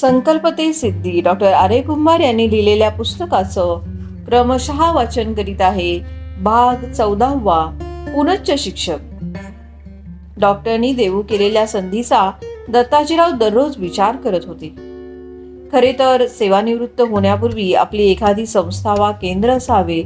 संकल्प ते सिद्धी. डॉक्टर आरे कुंभार यांनी लिहिलेल्या पुस्तकाचं क्रमशः वाचन करीत आहे भाग चौदावा पुनच्च शिक्षक. डॉक्टरनी देऊ केलेल्या संधीचा दत्ताजीराव दररोज विचार करत होते. खरे तर सेवानिवृत्त होण्यापूर्वी आपली एखादी संस्था वा केंद्र असावे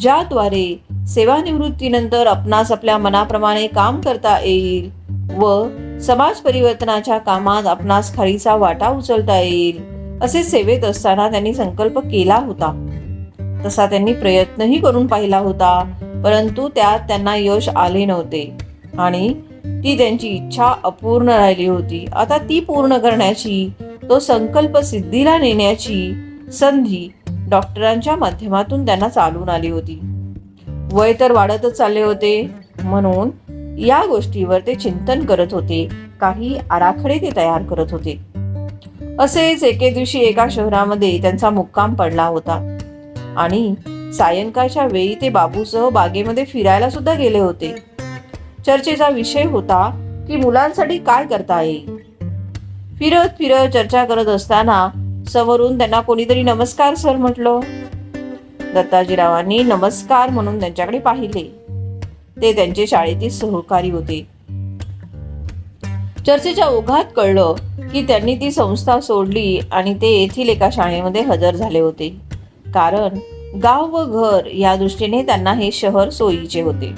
ज्याद्वारे सेवानिवृत्तीनंतर आपणास आपल्या मनाप्रमाणे काम करता येईल. व समाज परिवर्तनाच्या कामात आपणास खरीचा वाटा उचलता येईल असे सेवेत असताना त्यांनी संकल्प केला होता. तसा त्यांनी प्रयत्नही करून पाहिला होता परंतु त्यात त्यांना यश आले नव्हते आणि ती त्यांची इच्छा अपूर्ण राहिली होती. आता ती पूर्ण करण्याची तो संकल्प सिद्धीला नेण्याची संधी डॉक्टरांच्या माध्यमातून त्यांना चालून आली होती. वय तर वाढतच चालले होते म्हणून या गोष्टीवर ते चिंतन करत होते. काही आराखडे ते तयार करत होते. असेच एके दिवशी एका शहरामध्ये त्यांचा मुक्काम पडला होता. आणि सायंकाळच्या वेळी ते बाबूसह बागेमध्ये फिरायला सुद्धा गेले होते. चर्चेचा विषय होता की मुलांसाठी काय करता येईल? फिरत फिरत चर्चा करत असताना समोरून त्यांना कोणीतरी नमस्कार सर म्हटलं. दत्ताजीरावांनी नमस्कार म्हणून त्यांच्याकडे पाहिले. ते त्यांचे शाळेतील सहकारी होते. चर्चेच्या ओघात कळलं की त्यांनी ती संस्था सोडली आणि ते येथील एका शाळेमध्ये हजर झाले होते. कारण गाव व घर या दृष्टीने त्यांना हे शहर सोयीचे होते.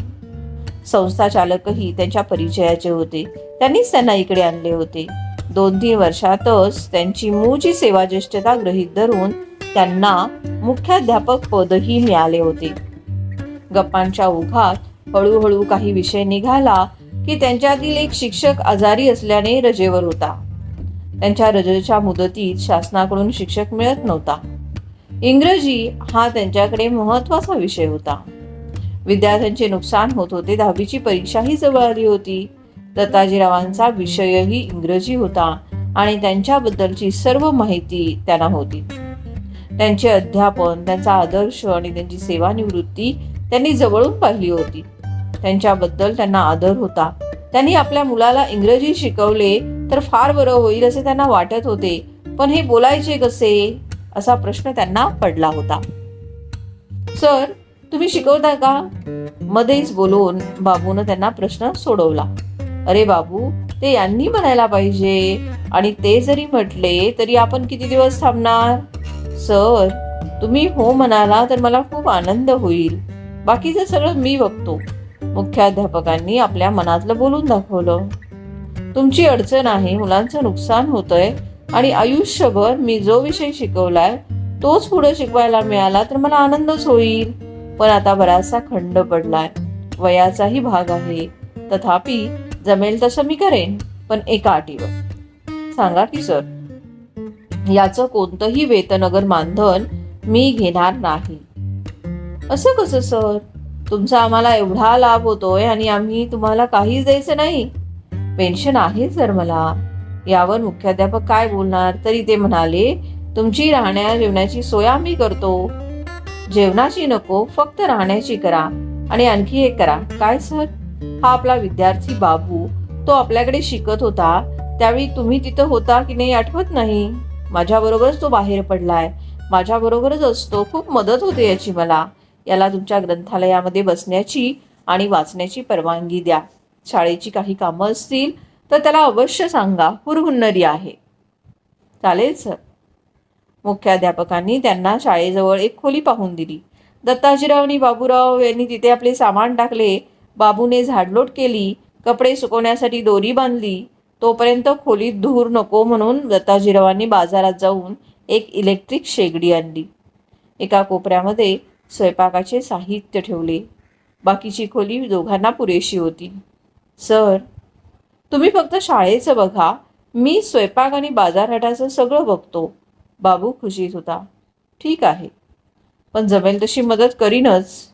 संस्था चालकही त्यांच्या परिचयाचे होते. त्यांनीच त्यांना इकडे आणले होते. दोन तीन वर्षातच त्यांची मूळची सेवा ज्येष्ठता गृहीत धरून त्यांना मुख्याध्यापक पदही मिळाले होते. गप्पांच्या ओघात हळूहळू काही विषय निघाला की त्यांच्यातील एक शिक्षक आजारी असल्याने रजेवर होता. त्यांच्या रजेच्या मुदतीत शासनाकडून शिक्षक मिळत नव्हता. इंग्रजी हा त्यांच्याकडे महत्त्वाचा विषय होता. विद्यार्थ्यांचे नुकसान होत होते दहावीची परीक्षाही जवळ आली होती. दत्ताजीरावांचा विषयही इंग्रजी होता आणि त्यांच्याबद्दलची सर्व माहिती त्यांना होती. त्यांचे अध्यापन त्यांचा आदर्श आणि त्यांची सेवानिवृत्ती त्यांनी जवळून पाहिली होती. त्यांच्याबद्दल त्यांना आदर होता. त्यांनी आपल्या मुलाला इंग्रजी शिकवले तर फार बरं होईल असे त्यांना वाटत होते. पण हे बोलायचे कसे? असा प्रश्न त्यांना पडला होता. सर तुम्ही शिकवता का? मध्येच बोलून बाबून त्यांना प्रश्न सोडवला. अरे बाबू ते यांनी म्हणायला पाहिजे. आणि ते जरी म्हटले तरी आपण किती दिवस थांबणार? सर तुम्ही हो म्हणाला तर मला खूप आनंद होईल. बाकीचं सगळं मी बघतो. मुख्याध्यापकांनी आपल्या मनातलं बोलून दाखवलं. तुमची अडचण आहे मुलांचं नुकसान होतंय आणि आयुष्यभर मी जो विषय शिकवलाय तोच पुढे शिकवायला मिळाला तर मला आनंदच होईल. पण आता बराचसा खंड पडलाय. वयाचाही भाग आहे. तथापि जमेल तसं मी करेन पण एका अटीवर. सांगा की सर याचं कोणतंही वेतनगर मानधन मी घेणार नाही. असं कसं सर? तुमचा आम्हाला एवढा लाभ होतोय आणि आम्ही तुम्हाला काहीच द्यायचं नाही. पेन्शन आहे सर मला. यावर मुख्याध्यापक काय बोलणार? तरी ते म्हणाले तुमची राहण्या जेवणाची सोय आम्ही करतो. जेवणाची नको फक्त राहण्याची करा. आणि आणखी एक करा. काय सर? हा आपला विद्यार्थी बाबू. तो आपल्याकडे शिकत होता. त्यावेळी तुम्ही तिथं होता की नाही आठवत नाही? माझ्या बरोबरच तो बाहेर पडलाय. माझ्या बरोबरच असतो. खूप मदत होते याची मला. याला तुमच्या ग्रंथालयामध्ये बसण्याची आणि वाचण्याची परवानगी द्या. शाळेची काही कामं असतील तर त्याला अवश्य सांगा. हुरहुन्नरी आहे. चालेल सर मुख्याध्यापकांनी त्यांना शाळेजवळ एक खोली पाहून दिली. दत्ताजीराव आणि बाबूराव यांनी तिथे आपले सामान टाकले. बाबूने झाडलोट केली. कपडे सुकवण्यासाठी दोरी बांधली. तोपर्यंत खोलीत धूर नको म्हणून दत्ताजीरावांनी बाजारात जाऊन एक इलेक्ट्रिक शेगडी आणली. एका कोपऱ्यामध्ये स्वयंपाकाचे साहित्य ठेवले. बाकीची खोली दोघांना पुरेशी होती. सर तुम्ही फक्त शाळेचं बघा. मी स्वयंपाक आणि बाजारहाटाचं सगळं बघतो. बाबू खुशीत होता. ठीक आहे. पण जमेल तशी मदत करीनच.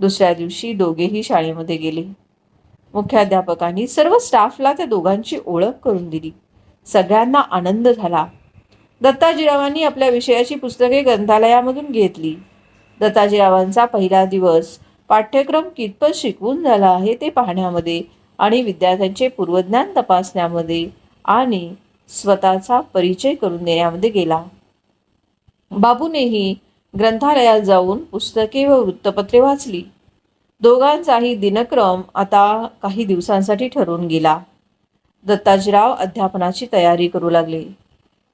दुसऱ्या दिवशी दोघेही शाळेमध्ये गेले. मुख्याध्यापकांनी सर्व स्टाफला त्या दोघांची ओळख करून दिली. सगळ्यांना आनंद झाला. दत्ताजीरावांनी आपल्या विषयाची पुस्तके ग्रंथालयामधून घेतली. दत्ताजीरावांचा पहिला दिवस. पाठ्यक्रम कितपत शिकवून झाला आहे ते पाहण्यामध्ये आणि विद्यार्थ्यांचे पूर्वज्ञान तपासण्यामध्ये आणि स्वतःचा परिचय करून देण्यामध्ये गेला. बाबूनेही ग्रंथालयात जाऊन पुस्तके व वृत्तपत्रे वाचली. दोघांचाही दिनक्रम आता काही दिवसांसाठी ठरून गेला. दत्ताजीराव अध्यापनाची तयारी करू लागले.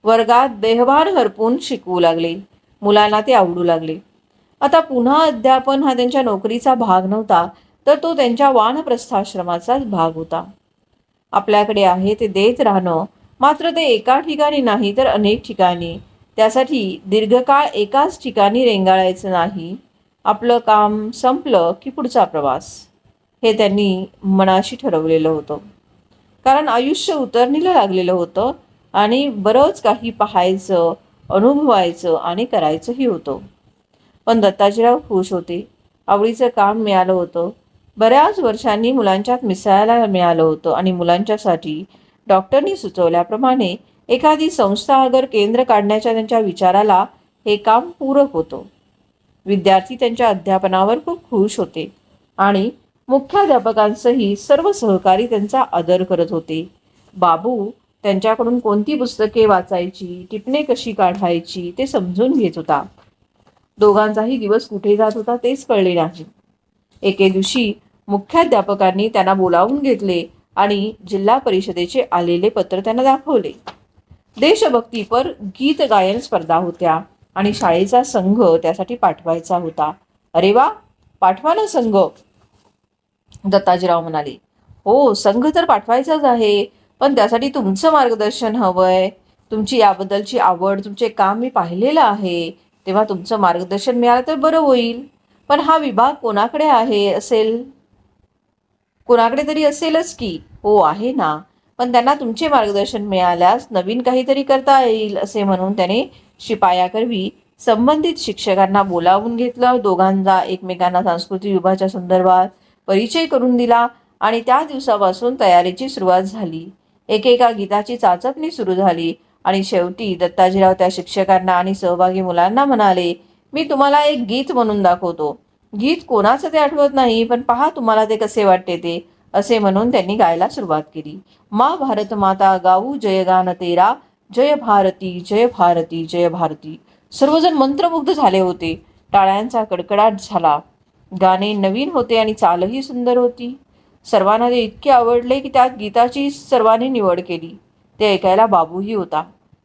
वर्गात बेहवान हरपून शिकवू लागले. मुलांना ते आवडू लागले. आता पुन्हा अध्यापन हा त्यांच्या नोकरीचा भाग नव्हता तर तो त्यांच्या वानप्रस्थाश्रमाचाच भाग होता. आपल्याकडे आहे ते देत राहणं मात्र ते एका ठिकाणी नाही तर अनेक ठिकाणी. त्यासाठी दीर्घकाळ एकाच ठिकाणी रेंगाळायचं नाही. आपलं काम संपलं की पुढचा प्रवास. हे त्यांनी मनाशी ठरवलेलं होतं. कारण आयुष्य उतरणीला लागलेलं होतं आणि बरंच काही पाहायचं अनुभवायचं आणि करायचंही होतं. पण दत्ताजीराव खुश होते. आवडीचं काम मिळालं होतं. बऱ्याच वर्षांनी मुलांच्यात मिसळायला मिळालं होतं आणि मुलांच्यासाठी डॉक्टरनी सुचवल्याप्रमाणे एखादी संस्था अगर केंद्र काढण्याच्या त्यांच्या विचाराला हे काम पूरक होतं. विद्यार्थी त्यांच्या अध्यापनावर खूप खुश होते आणि मुख्याध्यापकांसही सर्व सहकारी त्यांचा आदर करत होते. बाबू त्यांच्याकडून कोणती पुस्तके वाचायची टिपणे कशी काढायची ते समजून घेत होता. दोघांचाही दिवस कुठे जात होता तेच कळले नाही. एके दिवशी मुख्याध्यापकांनी त्यांना बोलावून घेतले आणि जिल्हा परिषदेचे आलेले पत्र त्यांना दाखवले. देशभक्तीपर गीत गायन स्पर्धा होत्या आणि शाळेचा संघ त्यासाठी पाठवायचा होता. अरे वा! पाठवा ना संघ! दत्ताजीराव म्हणाले. हो संघ तर पाठवायचाच आहे पण त्यासाठी तुमचं मार्गदर्शन हवंय. तुमची याबद्दलची आवड तुमचे काम मी पाहिलेलं आहे. तेव्हा तुमचं मार्गदर्शन मिळालं तर बरं होईल. पण हा विभाग कोणाकडे आहे असेल? कोणाकडे तरी असेलच की. हो आहे ना. पण त्यांना तुमचे मार्गदर्शन मिळाल्यास नवीन काहीतरी करता येईल असे म्हणून त्याने शिपायाकरवी संबंधित शिक्षकांना बोलावून घेतलं दोघांचा एकमेकांना सांस्कृतिक विभागाच्या संदर्भात परिचय करून दिला आणि त्या दिवसापासून तयारीची सुरुवात झाली. एकेका गीताची चाचपणी सुरू झाली. आणि शेवटी दत्ताजीराव त्या शिक्षकांना आणि सहभागी मुलांना म्हणाले मी तुम्हाला एक गीत म्हणून दाखवतो. गीत कोणाचं ते आठवत नाही पण पहा तुम्हाला ते कसे वाटते ते असे म्हणून त्यांनी गायला सुरुवात केली. मा भारत माता गाऊ जयगान तेरा जय भारती जय भारती जय भारती. सर्वजण मंत्रमुग्ध झाले होते. टाळ्यांचा कडकडाट झाला. गाणे नवीन होते आणि चालही सुंदर होती. सर्वांना ते इतके आवडले की त्यात गीताची सर्वांनी निवड केली. ते ऐकायला बाबूही होता.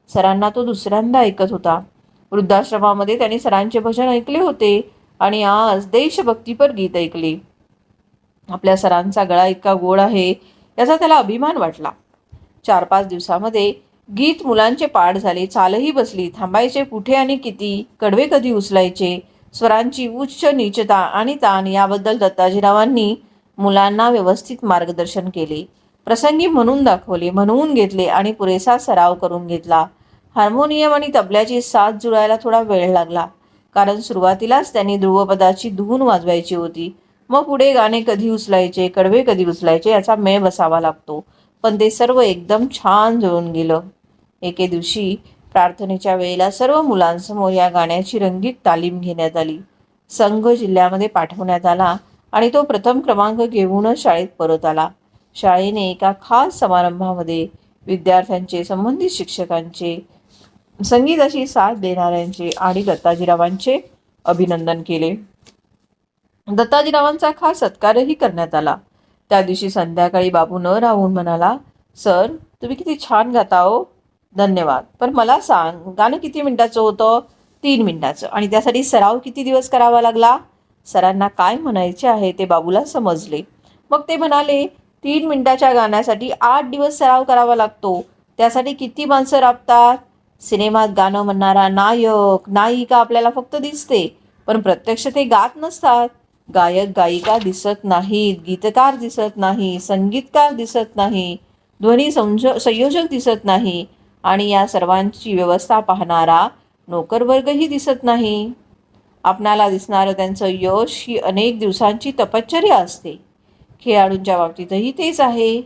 सरांना तो दुसऱ्यांदा ऐकत होता. वृद्धाश्रमामध्ये त्यांनी सरांचे भजन ऐकले होते आणि आज देशभक्तीपर गीत ऐकले. आपल्या सरांचा गळा इतका गोड आहे याचा त्याला अभिमान वाटला. चार पाच दिवसामध्ये गीत मुलांचे पाठ झाले चालही बसली थांबायचे कुठे आणि किती कडवे कधी उचलायचे स्वरांची उच्च नीचता आणि ताण याबद्दल दत्ताजीरावांनी मुलांना व्यवस्थित मार्गदर्शन केले. प्रसंगी म्हणून दाखवले म्हणवून घेतले आणि पुरेसा सराव करून घेतला. हार्मोनियम आणि तबल्याची साथ जुळायला थोडा वेळ लागला. कारण सुरुवातीलाच त्यांनी ध्रुवपदाची धून वाजवायची होती. मग पुढे गाणे कधी उचलायचे कडवे कधी उचलायचे याचा मेळ बसावा लागतो. पण ते सर्व एकदम छान जुळून गेलं. एके दिवशी प्रार्थनेच्या वेळेला सर्व मुलांसमोर या गाण्याची रंगीत तालीम घेण्यात आली. संघ जिल्ह्यामध्ये पाठवण्यात आला आणि तो प्रथम क्रमांक घेऊनच शाळेत परत आला. शाळेने एका खास समारंभामध्ये विद्यार्थ्यांचे संबंधित शिक्षकांचे संगीताची साथ देणाऱ्यांचे आणि दत्ताजीरावांचे अभिनंदन केले. दत्ताजीरावांचा खास सत्कारही करण्यात आला. त्या दिवशी संध्याकाळी बाबू न राहून म्हणाला सर तुम्ही किती छान गाता हो. धन्यवाद. पण मला सांग गाणं किती मिनिटाचं होतं? तीन मिनिटाचं. आणि त्यासाठी सराव किती दिवस करावा लागला? सरांना काय म्हणायचे आहे ते बाबूला समजले. मग ते म्हणाले तीन मिनिटाच्या गाण्यासाठी आठ दिवस सराव करावा लागतो. त्यासाठी किती माणसं राबतात? सिनेमात गाणं म्हणणारा नायक नायिका आपल्याला फक्त दिसते पण प्रत्यक्ष ते गात नसतात. गायक गायिका दिसत नाहीत गीतकार दिसत नाही संगीतकार दिसत नाही ध्वनी संज संयोजक दिसत नाही आणि या सर्वांची व्यवस्था पाहणारा नोकरवर्गही दिसत नाही. आपणाला दिसणारं त्यांचं यश ही अनेक दिवसांची तपश्चर्या असते. खेळाडूंच्या बाबतीतही तेच आहे.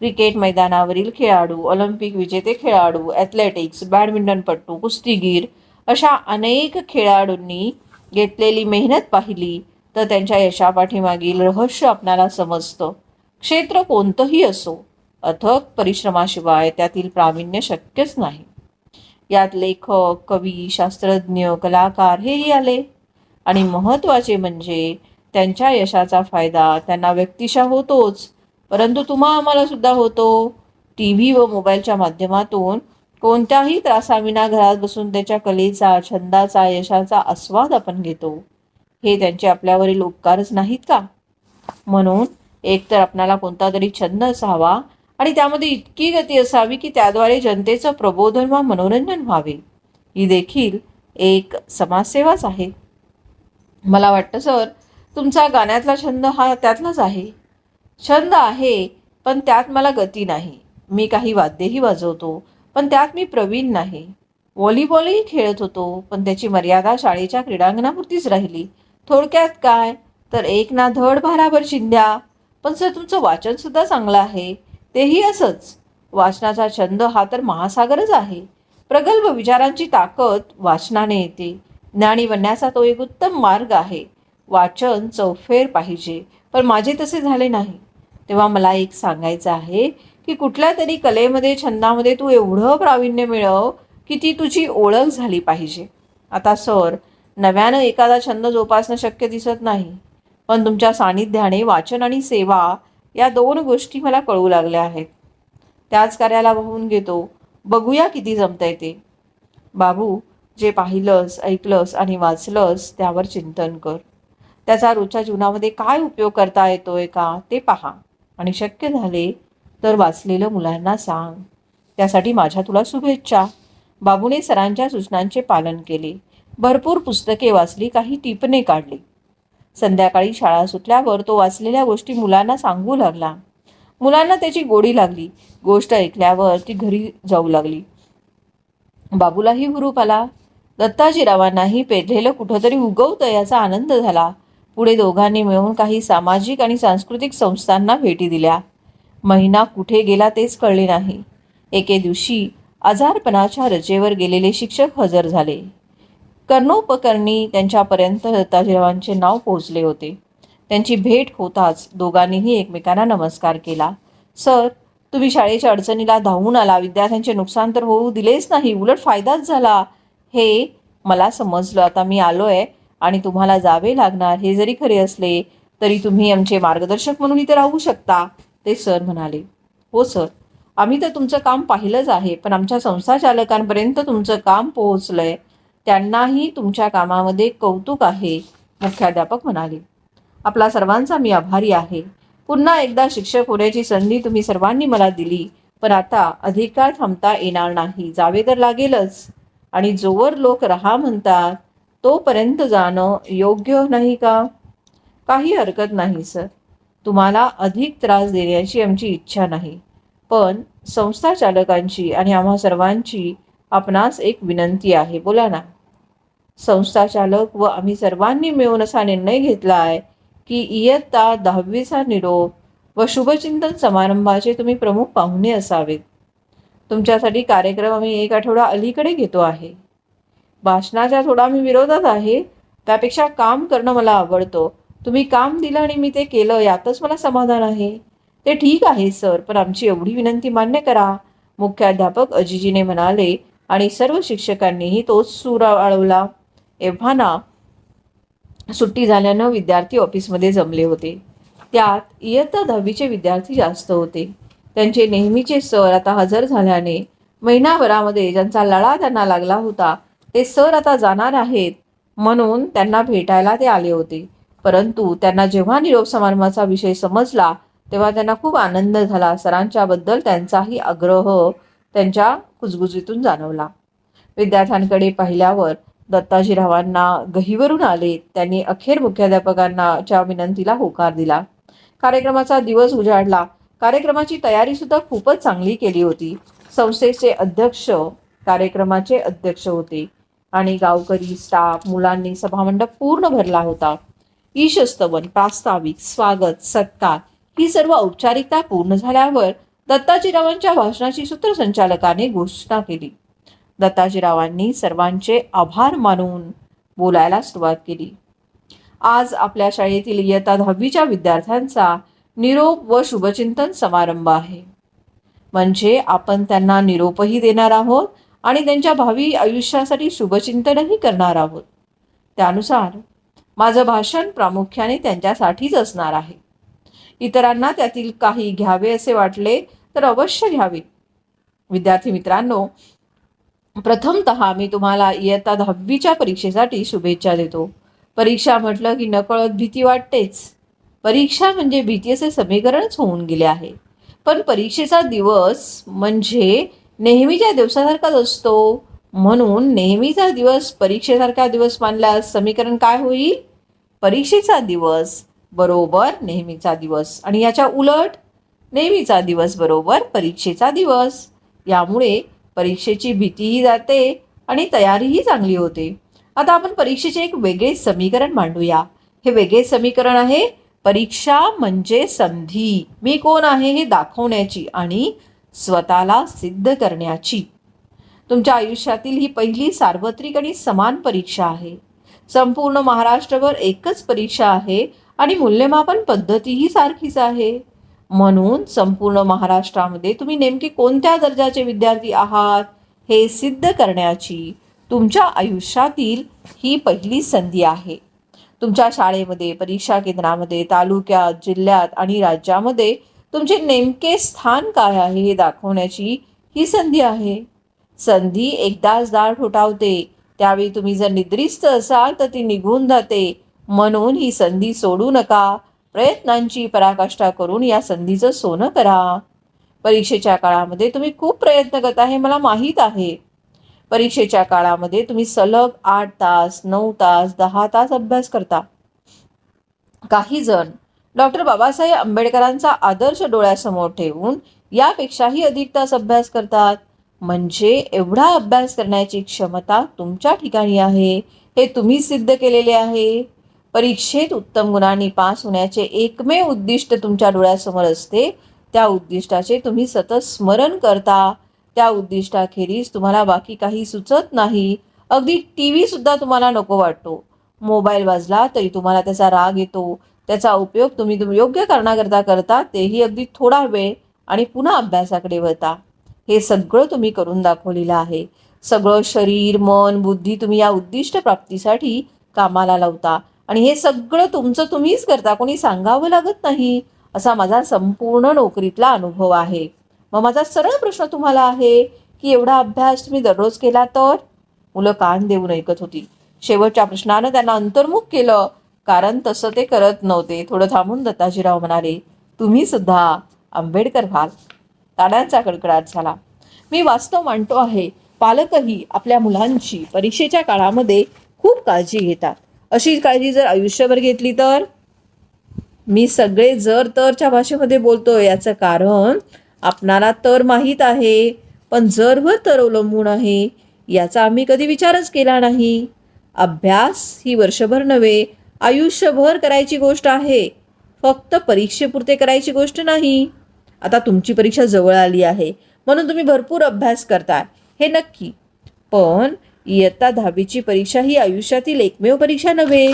क्रिकेट मैदानावरील खेळाडू ऑलिम्पिक विजेते खेळाडू ॲथलेटिक्स बॅडमिंटनपट्टू कुस्तीगीर अशा अनेक खेळाडूंनी घेतलेली मेहनत पाहिली तर त्यांच्या यशापाठीमागील रहस्य आपणाला समजतं. क्षेत्र कोणतंही असो अथक परिश्रमाशिवाय त्यातील प्रावीण्य शक्यच नाही. यात लेखक कवी शास्त्रज्ञ कलाकार हेही आले. आणि महत्त्वाचे म्हणजे त्यांच्या यशाचा फायदा त्यांना व्यक्तिशा होतोच. परंतु तुम्हा आम्हाला सुद्धा होतो. टी व्ही व मोबाईलच्या माध्यमातून कोणत्याही त्रासाविना घरात बसून त्याच्या कलेचा छंदाचा यशाचा आस्वाद आपण घेतो. हे त्यांचे आपल्यावरील उपकारच नाहीत का? म्हणून एकतर आपणाला कोणता तरी छंद असावा आणि त्यामध्ये इतकी गती असावी की त्याद्वारे जनतेचं प्रबोधन व मनोरंजन व्हावे. ही देखील एक समाजसेवाच आहे. मला वाटतं सर तुमचा गाण्यातला छंद हा त्यातलाच आहे. छंद आहे पण त्यात मला गती नाही. मी काही वाद्यही वाजवतो पण त्यात मी प्रवीण नाही. व्हॉलीबॉलही खेळत होतो पण त्याची मर्यादा शाळेच्या क्रीडांगणापुरतीच राहिली. थोडक्यात काय? तर एक ना धड भाराभर चिंध्या पण सर तुमचं वाचनसुद्धा चांगलं आहे. तेही असंच. वाचनाचा छंद हा तर महासागरच आहे. प्रगल्भ विचारांची ताकद वाचनाने येते. ज्ञानी बनण्याचा तो एक उत्तम मार्ग आहे. वाचन चौफेर पाहिजे. पण माझे तसे झाले नाही. तेव्हा मला एक सांगायचं आहे की कुठल्या तरी कलेमध्ये छंदामध्ये तू एवढं प्रावीण्य मिळव की ती तुझी ओळख झाली पाहिजे. आता सर नव्यानं एखादा छंद जोपासणं शक्य दिसत नाही. पण तुमच्या सानिध्याने वाचन आणि सेवा या दोन गोष्टी मला कळू लागल्या आहेत. त्याच कार्याला वाहून घेतो. बघूया किती जमता ते. बाबू जे पाहिलंस ऐकलंस आणि वाचलंस त्यावर चिंतन कर. त्याचा रोजच्या जीवनामध्ये काय उपयोग करता येतोय का ते पहा. आणि शक्य झाले तर वाचलेलं मुलांना सांग. त्यासाठी माझ्या तुला शुभेच्छा. बाबूने सरांच्या सूचनांचे पालन केले. भरपूर पुस्तके वाचली काही टिपणे काढली. संध्याकाळी शाळा सुटल्यावर तो वाचलेल्या गोष्टी मुलांना सांगू लागला. मुलांना त्याची गोडी लागली. गोष्ट ऐकल्यावर ती घरी जाऊ लागली. बाबूलाही हुरूप आला. दत्ताजीरावांनाही पेरलेलं कुठंतरी उगवतं याचा आनंद झाला. पुढे दोघांनी मिळून काही सामाजिक आणि सांस्कृतिक संस्थांना भेटी दिल्या. महिना कुठे गेला तेच कळले नाही. एके दिवशी आजारपणाच्या रजेवर गेलेले शिक्षक हजर झाले. कर्णोपकरणी त्यांच्यापर्यंत दत्ताजीरावांचे नाव पोहोचले होते. त्यांची भेट होताच दोघांनीही एकमेकांना नमस्कार केला. सर तुम्ही शाळेच्या अडचणीला धावून आला. विद्यार्थ्यांचे नुकसान तर होऊ दिलेच नाही. उलट फायदाच झाला. हे मला समजलं. आता मी आलो आहे आणि तुम्हाला जावे लागणार. हे जरी खरे असले तरी तुम्ही आमचे मार्गदर्शक म्हणून इथे राहू शकता ते सर म्हणाले. हो सर. आम्ही तर तुमचं काम पाहिलंच आहे पण आमच्या संस्था चालकांपर्यंत तुमचं काम पोहोचलंय. त्यांनाही तुमच्या कामामध्ये कौतुक आहे मुख्याध्यापक म्हणाले. आपला सर्वांचा मी आभारी आहे. पुन्हा एकदा शिक्षक होण्याची संधी तुम्ही सर्वांनी मला दिली पण आता अधिक काळ थांबता येणार नाही. जावे तर लागेलच. आणि जोवर लोक रहा म्हणतात तोपर्यंत जाणं योग्य नाही का? काही हरकत नाही सर. तुम्हाला अधिक त्रास देण्याची आमची इच्छा नाही. पण संस्था चालकांची आणि आम्हा सर्वांची आपणास एक विनंती आहे. बोला ना. संस्था चालक व आम्ही सर्वांनी मिळून असा निर्णय घेतला आहे की इयत्ता दहावीचा निरोप व शुभचिंतन समारंभाचे तुम्ही प्रमुख पाहुणे असावेत. तुमच्यासाठी कार्यक्रम आम्ही एक आठवडा अलीकडे घेतो आहे. भाषणाच्या थोडा मी विरोधात आहे. त्यापेक्षा काम करणं मला आवडतं. तुम्ही काम दिलं आणि मी ते केलं यातच मला समाधान आहे. ते ठीक आहे सर पण आमची एवढी विनंती मान्य करा. मुख्याध्यापक अजिजीने म्हणाले आणि सर्व शिक्षकांनीही तोच सूर आळवला. एव्हाना सुट्टी झाल्यानं विद्यार्थी ऑफिसमध्ये जमले होते. त्यात इयत्ता दहावीचे विद्यार्थी जास्त होते. त्यांचे नेहमीचे सर आता हजर झाल्याने महिनाभरामध्ये ज्यांचा लळा त्यांना लागला होता ते सर आता जाणार आहेत. म्हणून त्यांना भेटायला ते आले होते. परंतु त्यांना जेव्हा निरोप समारंभाचा विषय समजला तेव्हा त्यांना खूप आनंद झाला. सरांच्या बद्दल त्यांचाही आग्रह त्यांच्या कुजबुजीतून जाणवला. विद्यार्थ्यांकडे पाहिल्यावर दत्ताजीरावांना गहीवरून आले. त्यांनी अखेर मुख्याध्यापकांनाच्या विनंतीला होकार दिला. कार्यक्रमाचा दिवस उजाडला. कार्यक्रमाची तयारी सुद्धा खूपच चांगली केली होती. संस्थेचे अध्यक्ष कार्यक्रमाचे अध्यक्ष होते. आणि गावकरी स्टाफ मुलांनी सभामंडप पूर्ण भरला होता. ईशस्तवन प्रास्ताविक स्वागत सत्कार ही सर्व औपचारिकता पूर्ण झाल्यावर दत्ताजीरावांच्या भाषणाची सूत्रसंचालकाने घोषणा केली. दत्ताजीरावांनी सर्वांचे आभार मानून बोलायला सुरुवात केली. आज आपल्या शाळेतील इयत्ता दहावीच्या विद्यार्थ्यांचा निरोप व शुभचिंतन समारंभ आहे. म्हणजे आपण त्यांना निरोपही देणार आहोत आणि त्यांच्या भावी आयुष्यासाठी शुभचिंतनही करणार आहोत. त्यानुसार माझं भाषण प्रामुख्याने त्यांच्यासाठीच असणार आहे. इतरांना त्यातील काही घ्यावे असे वाटले तर अवश्य घ्यावे. विद्यार्थी मित्रांनो प्रथमतः मी तुम्हाला इयत्ता दहावीच्या परीक्षेसाठी शुभेच्छा देतो. परीक्षा म्हटलं की नकळत भीती वाटतेच. परीक्षा म्हणजे भीती असे समीकरणच होऊन गेले आहे. पण परीक्षेचा दिवस म्हणजे नेहमीच्या दिवसासारखाच असतो म्हणून नेहमीचा दिवस परीक्षेसारखा दिवस मानल्यास समीकरण काय होईल? परीक्षेचा दिवस बरोबर नेहमीचा दिवस. आणि याच्या उलट नेहमीचा दिवस बरोबर परीक्षेचा दिवस. यामुळे परीक्षेची भीतीही जाते आणि तयारीही चांगली होते. आता आपण परीक्षेचे एक वेगळे समीकरण मांडूया. हे वेगळे समीकरण आहे परीक्षा म्हणजे संधी. मी कोण आहे हे दाखवण्याची आणि स्वतःला सिद्ध करण्याची. तुमच्या आयुष्यातील ही पहिली सार्वत्रिक आणि समान परीक्षा आहे. संपूर्ण महाराष्ट्रभर एकच परीक्षा आहे आणि मूल्यमापन पद्धतीही सारखीच आहे. म्हणून संपूर्ण महाराष्ट्रामध्ये तुम्ही नेमके कोणत्या दर्जाचे विद्यार्थी आहात हे सिद्ध करण्याची तुमच्या आयुष्यातील ही पहिली संधी आहे. तुमच्या शाळेमध्ये परीक्षा केंद्रामध्ये तालुक्यात जिल्ह्यात आणि राज्यामध्ये तुमचे नेमके स्थान काय आहे हे दाखवण्याची ही संधी आहे. संधी एकदाच दार ठोठावते त्यावेळी तुम्ही जर निद्रिस्त असाल तर ती निघून जाते. म्हणून ही संधी सोडू नका. प्रयत्नांची पराकाष्ठा करून या संधीचं सोनं करा. परीक्षेच्या काळामध्ये तुम्ही खूप प्रयत्न करत आहे मला माहीत आहे. परीक्षेच्या काळामध्ये तुम्ही सलग आठ तास नऊ तास दहा तास अभ्यास करता. काही जण डॉक्टर बाबासाहेब आंबेडकरांचा आदर्श डोळ्यासमोर ठेवून यापेक्षाही अधिक तास अभ्यास करतात? म्हणजे एवढा अभ्यास करण्याची क्षमता तुमच्या ठिकाणी आहे? हे तुम्ही सिद्ध केलेले आहे? परीक्षेत उत्तम गुणांनी पास होण्याचे एकमेव उद्दिष्ट तुमच्या डोळ्यासमोर असते. त्या उद्दिष्टाचे तुम्ही सतत स्मरण करता. त्या उद्दिष्टाखेरीज तुम्हाला बाकी काही सुचत नाही. अगदी टी व्ही सुद्धा तुम्हाला नको वाटतो. मोबाईल वाजला तरी तुम्हाला त्याचा राग येतो. त्याचा उपयोग तुम्ही योग्य कारणाकरता करता तेही अगदी थोडा वेळ आणि पुन्हा अभ्यासाकडे वळता. हे सगळं तुम्ही करून दाखवलेलं आहे. सगळं शरीर मन बुद्धी तुम्ही या उद्दिष्ट प्राप्तीसाठी कामाला लावता. आणि हे सगळं तुमचं तुम्हीच करता कोणी सांगावं लागत नाही असा माझा संपूर्ण नोकरीतला अनुभव आहे. मग माझा सरळ प्रश्न तुम्हाला आहे की एवढा अभ्यास तुम्ही दररोज केला तर? मुलं कान देऊन ऐकत होती. शेवटच्या प्रश्नानं त्यांना अंतर्मुख केलं. कारण तसं ते करत नव्हते. थोडं थांबून दत्ताजीराव म्हणाले तुम्ही सुद्धा आंबेडकर व्हाल. ताड्यांचा कडकडाट झाला. मी वास्तव मांडतो आहे पालकही आपल्या मुलांची परीक्षेच्या काळामध्ये खूप काळजी घेतात. अशी काळजी जर आयुष्यभर घेतली तर? मी सगळे जर तरच्या भाषेमध्ये बोलतो याचं कारण आपणाला तर माहीत आहे. पण जरवर तर अवलंबून आहे याचा आम्ही कधी विचारच केला नाही. अभ्यास ही वर्षभर नव्हे आयुष्यभर करायची गोष्ट आहे. फक्त परीक्षेपुरते करायची गोष्ट नाही. आता तुमची परीक्षा जवळ आली आहे. म्हणून तुम्ही भरपूर अभ्यास करताय. हे नक्की. पण इयत्ता दहावीची परीक्षा ही आयुष्यातील एकमेव परीक्षा नव्हे.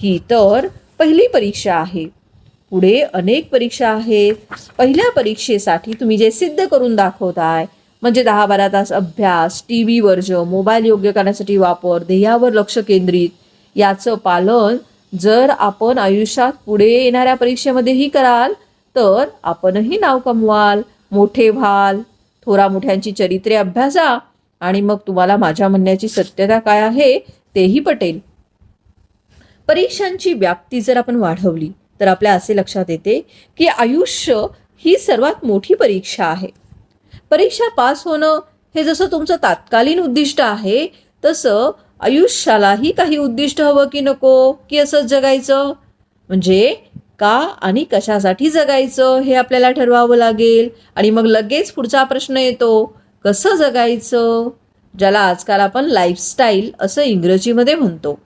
ही तर पहिली परीक्षा आहे. पुढे अनेक परीक्षा आहेत. पहिल्या परीक्षेसाठी तुम्ही जे सिद्ध करून दाखवताय म्हणजे दहा बारा तास अभ्यास टी व्ही वर्ज मोबाईल योग्य करण्यासाठी वापर ध्येयावर लक्ष केंद्रित याचं पालन जर आपण आयुष्यात पुढे येणाऱ्या परीक्षेमध्येही कराल तर आपणही नाव कमवाल मोठे व्हाल थोरा मोठ्यांची चरित्रे अभ्यासा आणि मग तुम्हाला माझ्या म्हणण्याची सत्यता काय आहे तेही पटेल. परीक्षांची व्याप्ती जर आपण वाढवली तर आपल्या असे लक्षात येते की आयुष्य ही सर्वात मोठी परीक्षा आहे. परीक्षा पास होणं हे जसं तुमचं तात्कालीन उद्दिष्ट आहे तसं आयुष्यालाही काही उद्दिष्ट हवं की नको? की असंच जगायचं? म्हणजे का आणि कशासाठी जगायचं हे आपल्याला ठरवावं लागेल? आणि मग लगेच पुढचा प्रश्न येतो कसं जगायचं? ज्याला आजकाल आपण लाईफस्टाईल असं इंग्रजीमध्ये म्हणतो.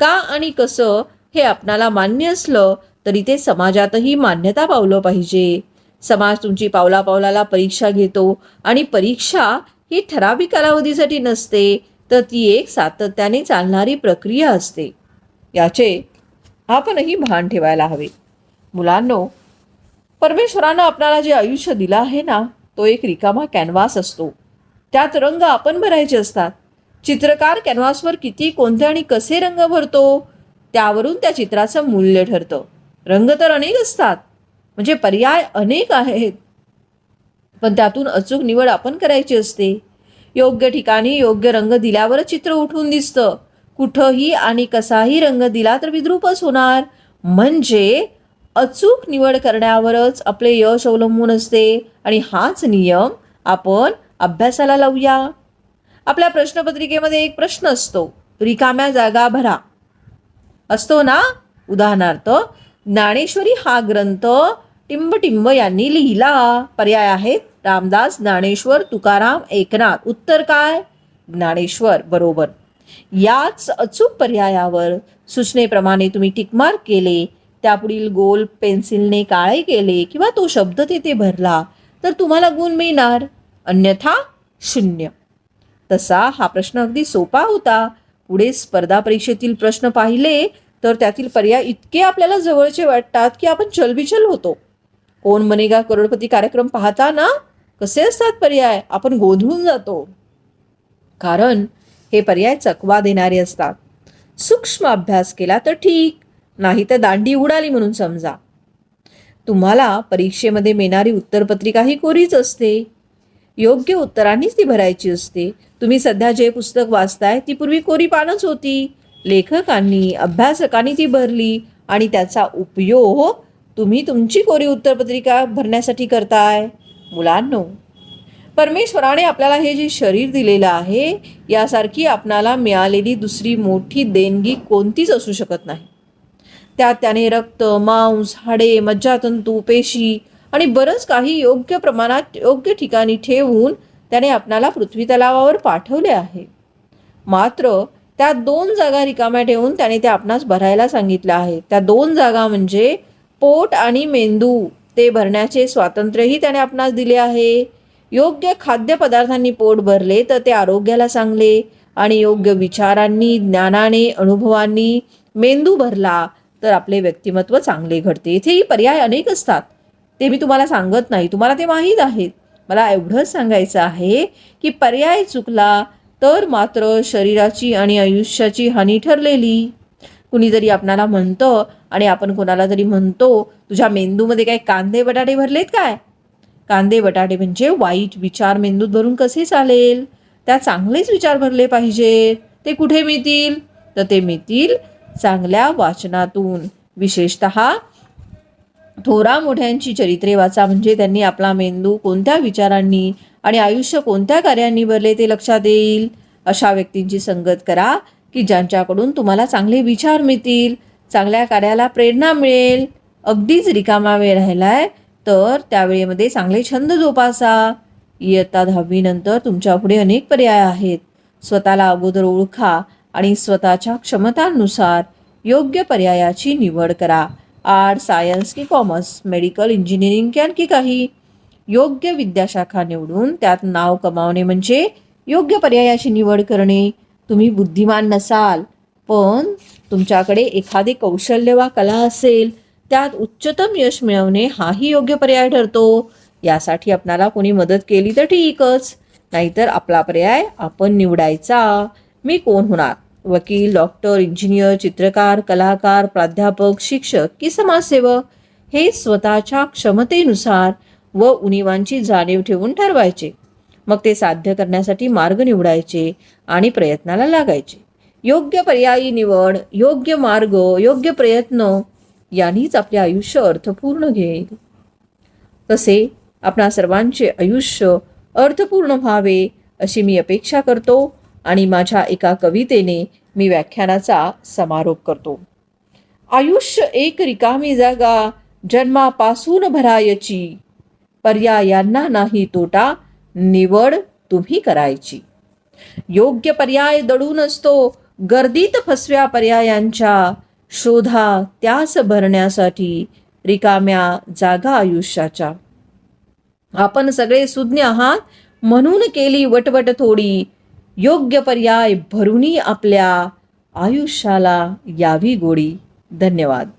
का आणि कसं हे आपणाला मान्य असलं तरी ते समाजातही मान्यता पावलं पाहिजे. समाज तुमची पावला पावलाला परीक्षा घेतो. आणि परीक्षा ही ठराविक कालावधीसाठी नसते. तर ती एक सातत्याने चालणारी प्रक्रिया असते. याचे आपणही भान ठेवायला हवे. मुलांनो परमेश्वरानं आपणाला जे आयुष्य दिलं आहे ना तो एक रिकामा कॅनव्हास असतो. त्यात रंग आपण भरायचे असतात. चित्रकार कॅनव्हासवर किती कोणते आणि कसे रंग भरतो त्यावरून त्या चित्राचं मूल्य ठरतं. रंग तर अनेक असतात. म्हणजे पर्याय अनेक आहेत. पण त्यातून अचूक निवड आपण करायची असते. योग्य ठिकाणी योग्य रंग दिल्यावरच चित्र उठून दिसतं. कुठंही आणि कसाही रंग दिला तर विद्रूपच होणार. म्हणजे अचूक निवड करण्यावरच आपले यश अवलंबून असते. आणि हाच नियम आपण अभ्यासाला लावूया. आपल्या प्रश्नपत्रिकेमध्ये एक प्रश्न असतो. रिकाम्या जागा भरा. असतो ना? उदाहरणार्थ ज्ञानेश्वरी हा ग्रंथ टिंबटिंब यांनी लिहिला. पर्याय आहेत? रामदास ज्ञानेश्वर तुकाराम एकनाथ. उत्तर काय? ज्ञानेश्वर बरोबर. याच अचूक पर्यायावर सूचनेप्रमाणे तुम्ही टिकमार्क केले त्यापुढील गोल पेन्सिलने काळे केले किंवा तो शब्द तेथे भरला तर तुम्हाला गुण मिळणार. अन्यथा शून्य. तसा हा प्रश्न अगदी सोपा होता. पुढे स्पर्धा परीक्षेतील प्रश्न पाहिले तर त्यातील पर्याय इतके आपल्याला जवळचे वाटतात की आपण चलबिचल होतो. कोण बनेगा करोडपती कार्यक्रम पाहता ना कसे असतात पर्याय? आपण गोंधळून जातो. कारण हे पर्याय चकवा देणारे असतात. सूक्ष्म अभ्यास केला तर ठीक नाही तर दांडी उडाली म्हणून समजा. तुम्हाला परीक्षेमध्ये मिळणारी उत्तरपत्रिका ही कोरीच असते. योग्य उत्तरांनीच ती भरायची असते. तुम्ही सध्या जे पुस्तक वाचताय ती पूर्वी कोरी पानच होती. लेखकांनी अभ्यासकांनी ती भरली आणि त्याचा उपयोग तुम्ही तुमची कोरी उत्तरपत्रिका भरण्यासाठी करताय. मुलांनो परमेश्वराने आपल्याला हे जे शरीर दिलेलं आहे यासारखी आपणाला मिळालेली दुसरी मोठी देणगी कोणतीच असू शकत नाही. त्यात त्याने रक्त मांस हाडे मज्जातंतू पेशी आणि बरंच काही योग्य प्रमाणात योग्य ठिकाणी ठेवून त्याने आपणाला पृथ्वी तलावावर पाठवले आहे. मात्र त्या दोन जागा रिकाम्या ठेवून त्याने त्या आपणास भरायला सांगितलं आहे. त्या दोन जागा म्हणजे पोट आणि मेंदू. ते भरण्याचे स्वातंत्र्यही त्याने आपणास दिले आहे. योग्य खाद्यपदार्थांनी पोट भरले तर ते आरोग्याला चांगले आणि योग्य विचारांनी ज्ञानाने अनुभवांनी मेंदू भरला तर आपले व्यक्तिमत्व चांगले घडते. इथेही पर्याय अनेक असतात. ते मी तुम्हाला सांगत नाही. तुम्हाला ते माहीत आहेत. मला एवढंच सांगायचं आहे की पर्याय चुकला तर मात्र शरीराची आणि आयुष्याची हानी ठरलेली. कुणीतरी आपणाला म्हणतं आणि आपण कोणाला तरी म्हणतो तुझ्या मेंदूमध्ये काय कांदे बटाटे भरलेत काय? कांदे बटाटे म्हणजे वाईट विचार मेंदूत भरून कसे चालेल? त्या चांगलेच विचार भरले पाहिजेत ते कुठे मिळतील? तर ते मिळतील चांगल्या वाचनातून. विशेषत थोरा मोठ्यांची चरित्रे वाचा म्हणजे त्यांनी आपला मेंदू कोणत्या विचारांनी आणि आयुष्य कोणत्या कार्यांनी भरले ते लक्षात येईल. अशा व्यक्तींची संगत करा. की ज्यांच्याकडून तुम्हाला चांगले विचार मिळतील चांगल्या कार्याला प्रेरणा मिळेल अगदीच रिकामा वेळ राहिलाय तर त्यावेळेमध्ये चांगले छंद जोपासा. इयत्ता दहावीनंतर तुमच्यापुढे अनेक पर्याय आहेत. स्वतःला अगोदर ओळखा आणि स्वतःच्या क्षमतांनुसार योग्य पर्यायाची निवड करा. आर्ट सायन्स की कॉमर्स मेडिकल इंजिनिअरिंग की आणखी काही. योग्य विद्याशाखा निवडून त्यात नाव कमावणे म्हणजे योग्य पर्यायाची निवड करणे. तुम्ही बुद्धिमान नसाल पण तुमच्याकडे एखादे कौशल्य वा कला असेल त्यात उच्चतम यश मिळवणे हाही योग्य पर्याय ठरतो. यासाठी आपणाला कोणी मदत केली तर ठीकच नाहीतर आपला पर्याय आपण निवडायचा. मी कोण होणार? वकील डॉक्टर इंजिनियर चित्रकार कलाकार प्राध्यापक शिक्षक की समाजसेवक? हे स्वतःच्या क्षमतेनुसार व उणिवांची जाणीव ठेवून ठरवायचे. मग ते साध्य करण्यासाठी मार्ग निवडायचे आणि प्रयत्नाला लागायचे. योग्य पर्यायी निवड योग्य मार्ग योग्य प्रयत्न यांनीच आपले आयुष्य अर्थपूर्ण घेईल. तसे आपणा सर्वांचे आयुष्य अर्थपूर्ण व्हावे अशी मी अपेक्षा करतो आणि माझ्या एका कवितेने मी व्याख्यानाचा समारोप करतो. आयुष्य एक रिकामी जागा जन्मापासून भरायची. पर्यायांना नाही तोटा निवड तुम्ही करायची. योग्य पर्याय दडून असतो. गर्दीत फसव्या पर्यायांच्या शोधा त्यास भरण्यासाठी रिकाम्या जागा आयुष्याच्या. आपण सगळे सुज्ञ आहात. म्हणून केली वटवट थोडी. योग्य पर्याय भरूनी आपल्या आयुष्याला यावी गोडी. धन्यवाद.